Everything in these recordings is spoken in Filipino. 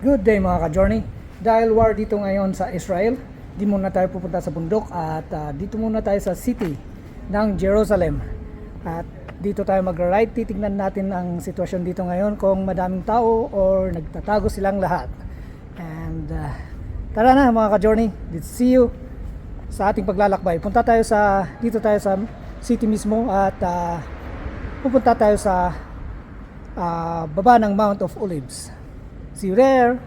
Good day mga ka-journey. Dahil war dito ngayon sa Israel, di muna tayo pupunta sa bundok at ah, dito muna tayo sa city ng Jerusalem. At dito tayo mag-ride, titignan natin ang sitwasyon dito ngayon kung madaming tao or nagtatago silang lahat. And ah, tara na mga ka-journey, let's see you sa ating paglalakbay. Punta tayo sa, dito tayo sa city mismo at ah, pupunta tayo sa ah, baba ng Mount of Olives. See you there!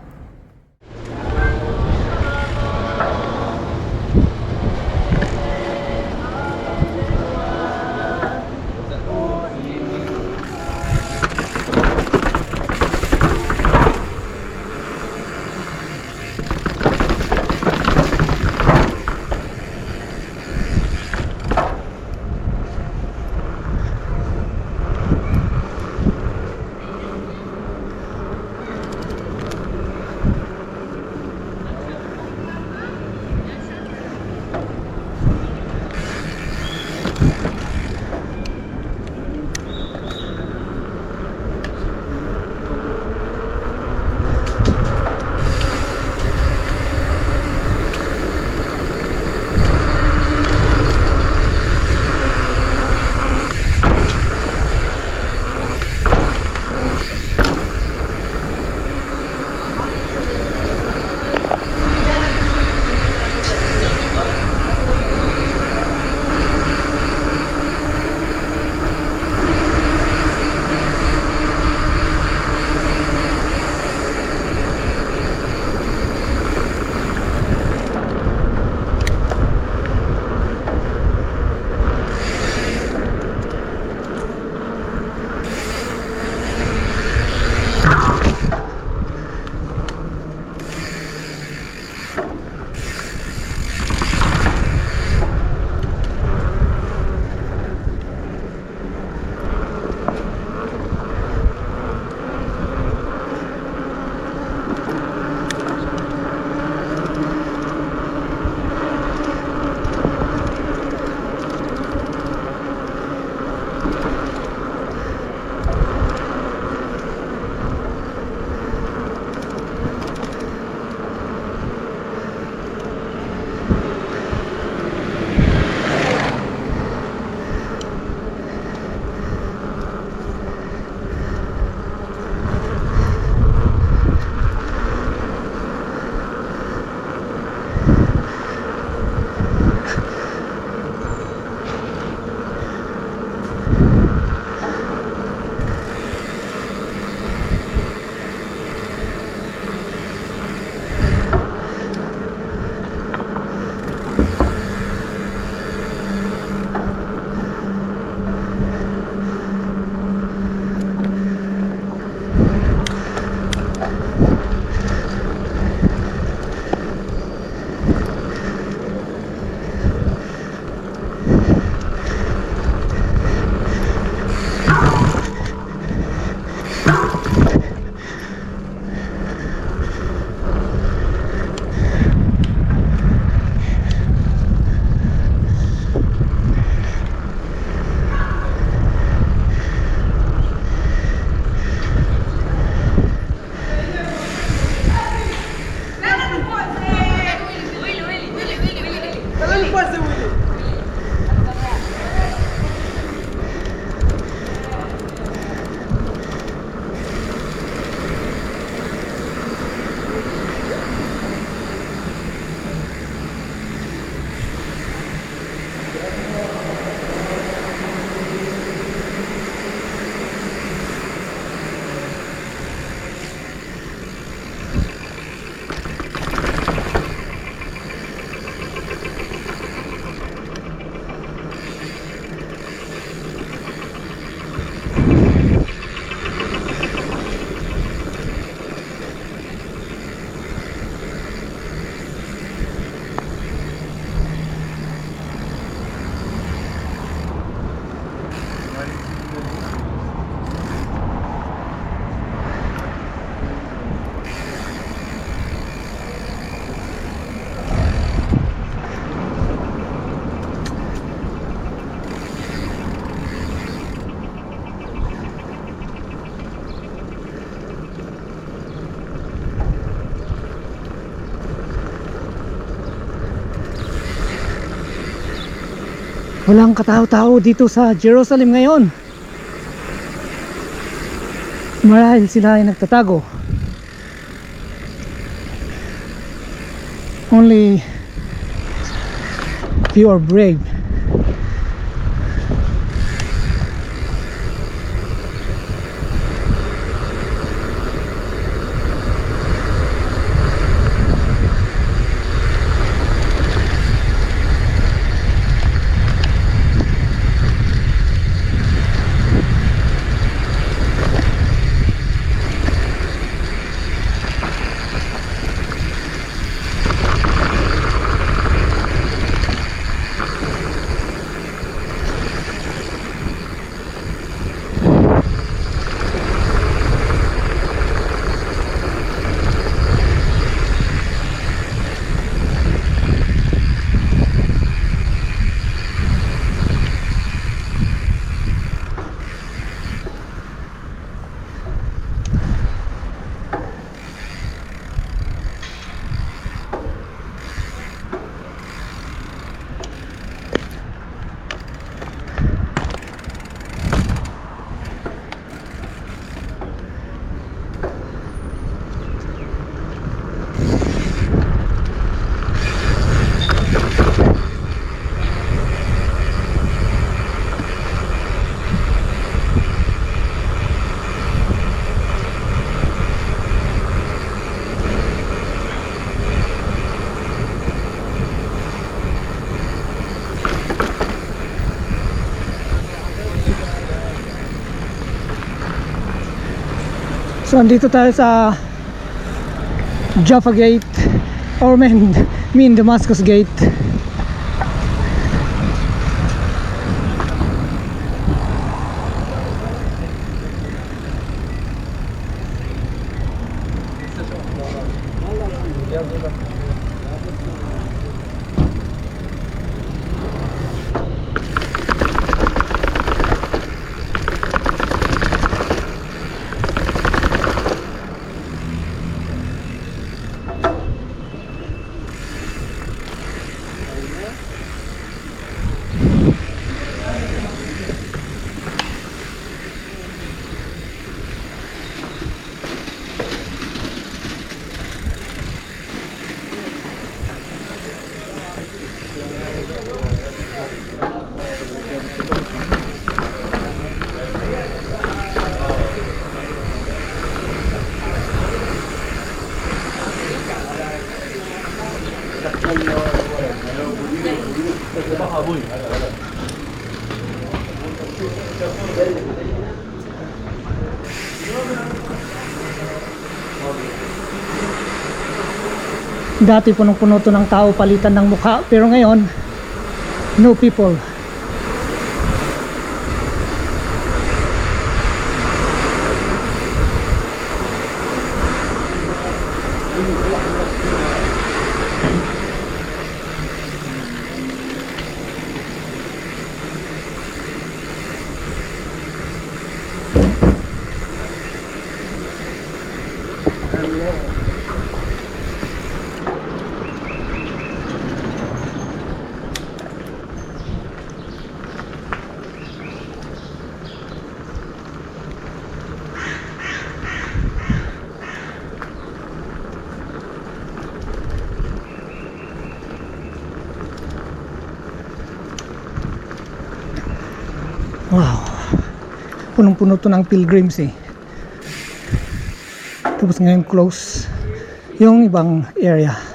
Walang katao-tao dito sa Jerusalem ngayon. Marahil sila ay nagtatago. Only few are brave. So andito tayo sa Jaffa Gate or mean, mean Damascus Gate. Dati punong-puno to ng tao palitan ng mukha pero ngayon no people. Punong-puno to ng pilgrims eh. Tapos ngayon close yung ibang area.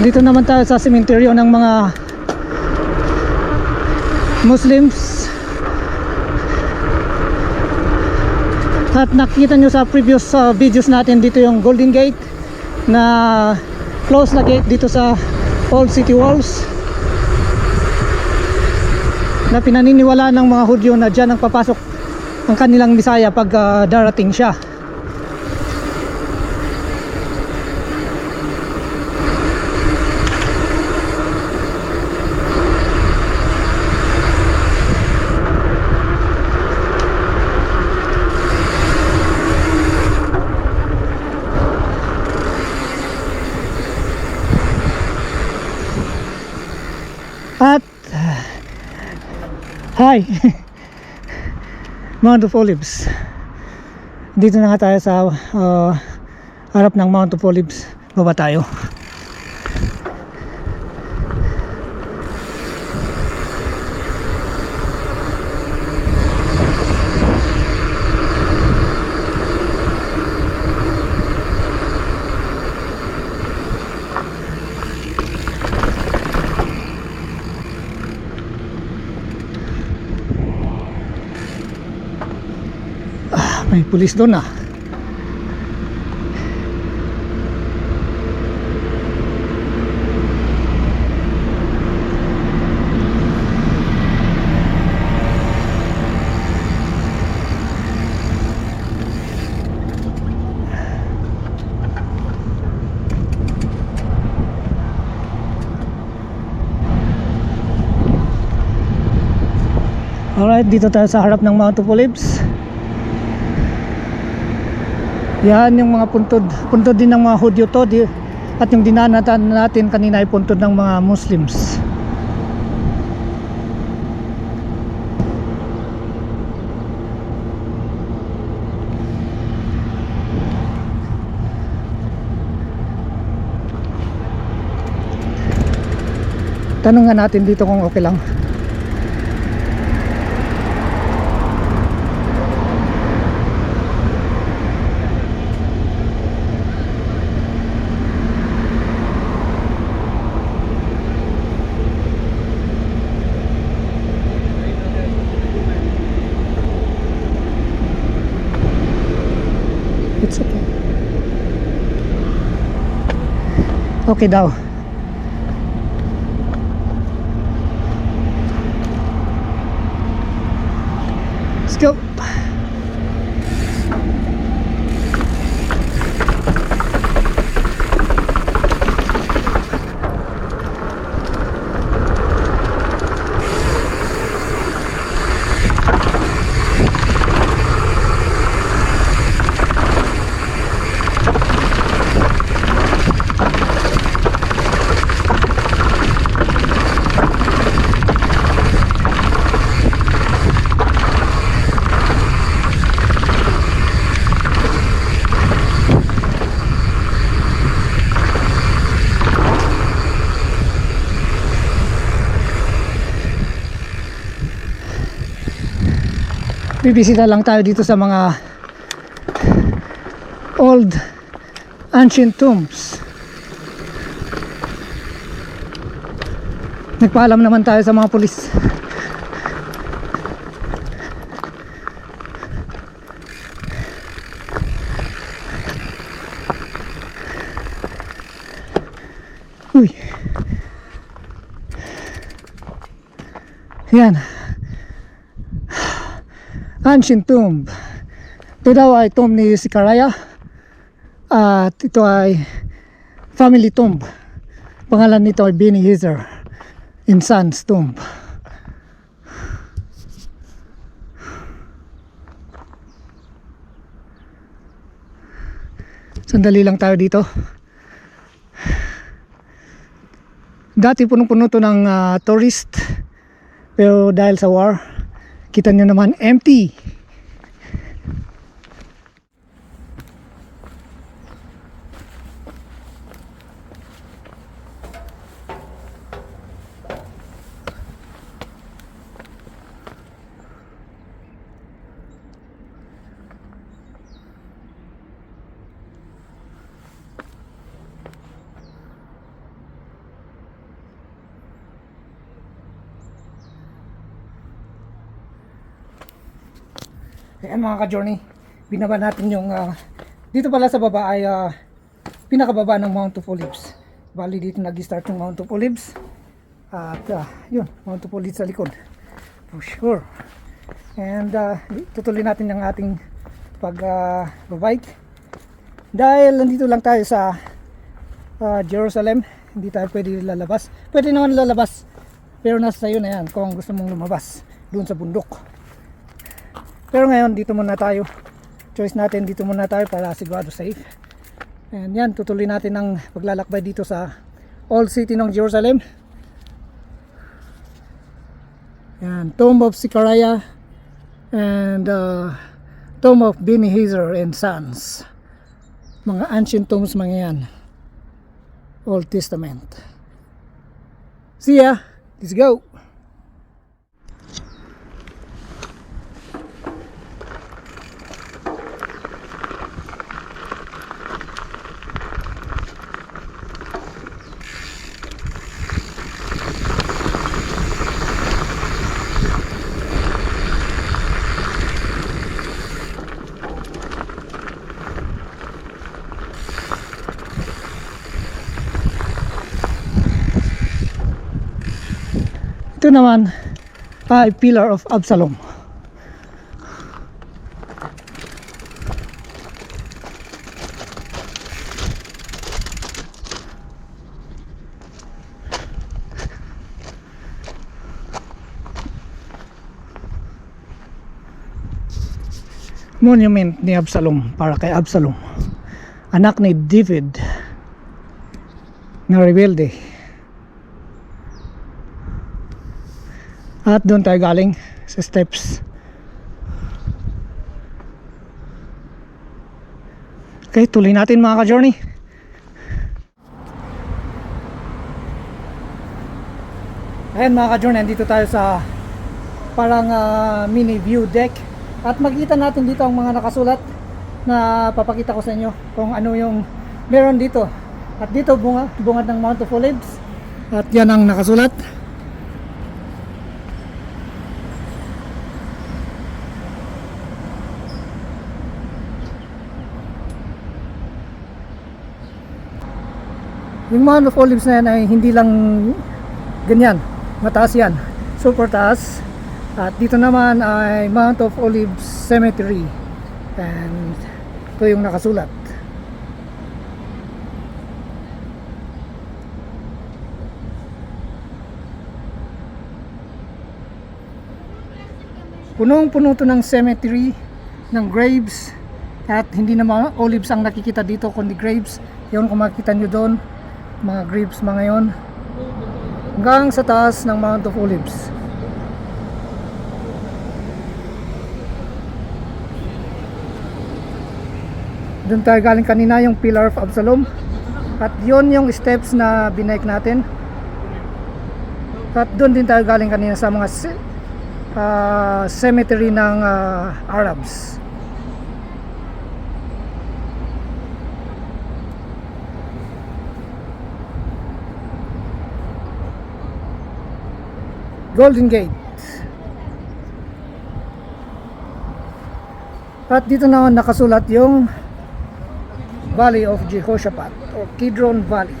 Dito naman tayo sa sementeryo ng mga Muslims. At nakita nyo sa previous uh, videos natin dito yung Golden Gate na close na gate dito sa Old City Walls na pinaniniwala ng mga Hudyo na dyan ang papasok ang kanilang Bisaya pag uh, darating siya At Hi. Mount of Olives. Dito na nga tayo sa uh, harap ng Mount of Olives. Baba tayo May pulis doon ah Alright, dito tayo sa harap ng Mount Olives. Yan yung mga puntod. Puntod din ng mga Hudyo to. Di, at yung dinanatan natin kanina ay puntod ng mga Muslims. Tanong nga natin dito kung okay lang. It's okay. Okay daw. Let's go. Bibisita lang tayo dito sa mga old ancient tombs. Nagpaalam naman tayo sa mga pulis. Uy. Yan ancient tomb. Ito daw ay tomb ni Sikaraya. At ito ay family tomb. Pangalan nito ay Beni Hazer in Sons tomb. Sandali lang tayo dito. Dati punong-puno to ng ah, tourist. Pero dahil sa war, kita nyo naman empty Ayan mga ka-journey, binaba natin yung, ah, dito pala sa baba ay ah, pinakababa ng Mount of Olives. Bali dito nag-start yung Mount of Olives. At ah, yun, Mount of Olives sa likod. For sure. And uh, tutuloy natin ang ating pag-bike. Dahil nandito lang tayo sa ah, Jerusalem, hindi tayo pwede lalabas. Pwede naman lalabas, pero nasa sayo na yan kung gusto mong lumabas doon sa bundok. Pero ngayon, dito muna tayo. Choice natin, dito muna tayo para sigurado safe. And yan, tutuloy natin ang paglalakbay dito sa Old City ng Jerusalem. Yan, Tomb of Zechariah and uh, Tomb of Beni Hazer and Sons. Mga ancient tombs mga yan. Old Testament. See ya! Let's go! Ito naman ay Pillar of Absalom. Monument ni Absalom para kay Absalom. Anak ni David na rebelde. At doon tayo galing sa steps. Okay, tuloy natin mga ka-journey. Ayan mga ka-journey, nandito tayo sa parang ah, mini view deck. At makikita natin dito ang mga nakasulat na papakita ko sa inyo kung ano yung meron dito. At dito bunga, bungad ng Mount of Olives. At yan ang nakasulat. Yung Mount of Olives na yan ay hindi lang ganyan, mataas yan. Super taas. At dito naman ay Mount of Olives Cemetery. And ito yung nakasulat. Punong-puno to ng cemetery, ng graves, at hindi na mga olives ang nakikita dito kundi graves. Yun kung makikita nyo doon, mga graves mga yon. Hanggang sa taas ng Mount of Olives. Doon tayo galing kanina yung Pillar of Absalom. At yon yung steps na binike natin. At doon din tayo galing kanina sa mga ah, cemetery ng ah, Arabs. Golden Gate. At dito naman nakasulat yung Valley of Jehoshaphat or Kidron Valley.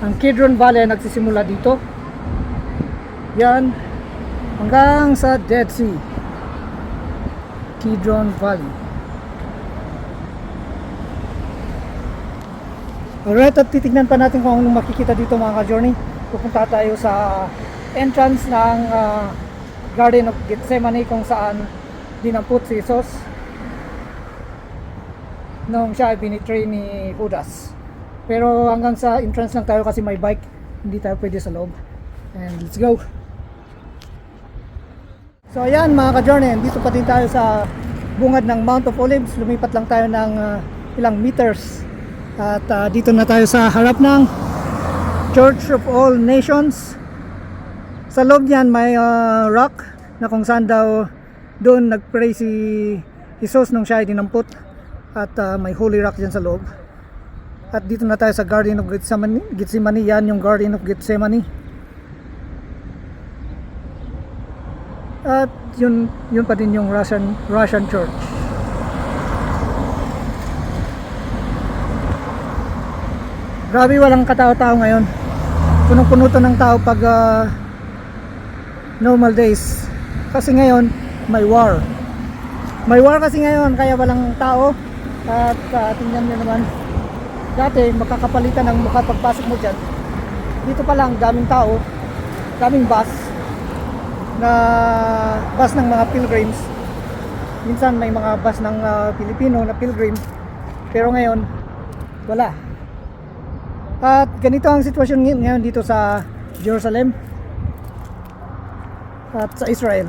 Ang Kidron Valley ay nagsisimula dito. Yan hanggang sa Dead Sea. Kidron Valley. Alright, at titignan pa natin kung anong makikita dito mga ka-journey. Pupunta tayo sa entrance ng ah, Garden of Gethsemane kung saan dinamput si Jesus nung siya ay binitray ni Judas. Pero hanggang sa entrance lang tayo kasi may bike, hindi tayo pwede sa loob. And let's go! So ayan mga ka-journey, dito pa din tayo sa bungad ng Mount of Olives. Lumipat lang tayo ng ah, ilang meters. At uh, dito na tayo sa harap ng Church of All Nations. Sa loob niyan may uh, rock na kung saan daw doon nagpray si Jesus nung siya ay dinampot. At uh, may holy rock diyan sa loob. At dito na tayo sa Garden of Gethsemane. Gethsemane yan yung Garden of Gethsemane. At yun, yun pa din yung Russian, Russian Church. Grabe walang katao-tao ngayon. Punong-puno to ng tao pag ah, normal days. Kasi ngayon, may war. May war kasi ngayon, kaya walang tao. At ah, tingnan nyo naman, dati makakapalitan ng mukha pagpasok mo dyan. Dito pa lang, daming tao, daming bus, na bus ng mga pilgrims. Minsan may mga bus ng ah, Pilipino na pilgrim. Pero ngayon, wala. At ganito ang sitwasyon ngay- ngayon dito sa Jerusalem at sa Israel.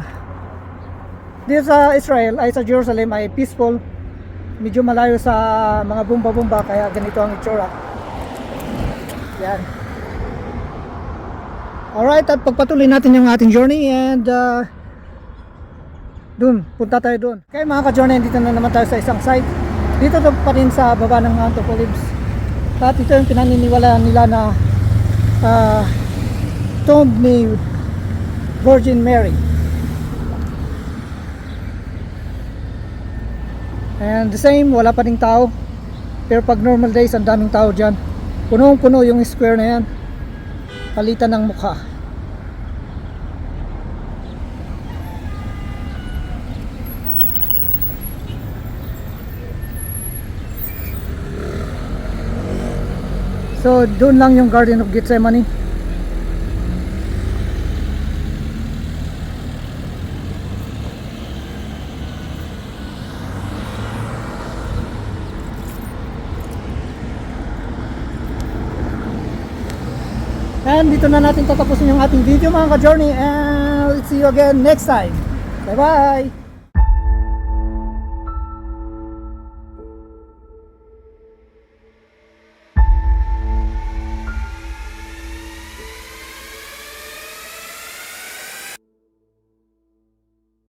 Dito sa Israel ay sa Jerusalem ay peaceful. Medyo malayo sa mga bomba-bomba kaya ganito ang itsura. Yan. Alright, at pagpatuloy natin yung ating journey and uh, dun, punta tayo dun. Okay mga ka-journey, dito na naman tayo sa isang site. Dito to pa rin sa baba ng Mount of Olives. At ito yung pinaniniwala nila na uh, tomb ni Virgin Mary. And the same, wala pa ding tao. Pero pag normal days, ang daming tao dyan. Punong-puno yung square na yan. Palitan ng mukha. So, doon lang yung Garden of Gethsemane. And dito na natin tatapusin yung ating video mga ka-journey and let's see you again next time. Bye bye!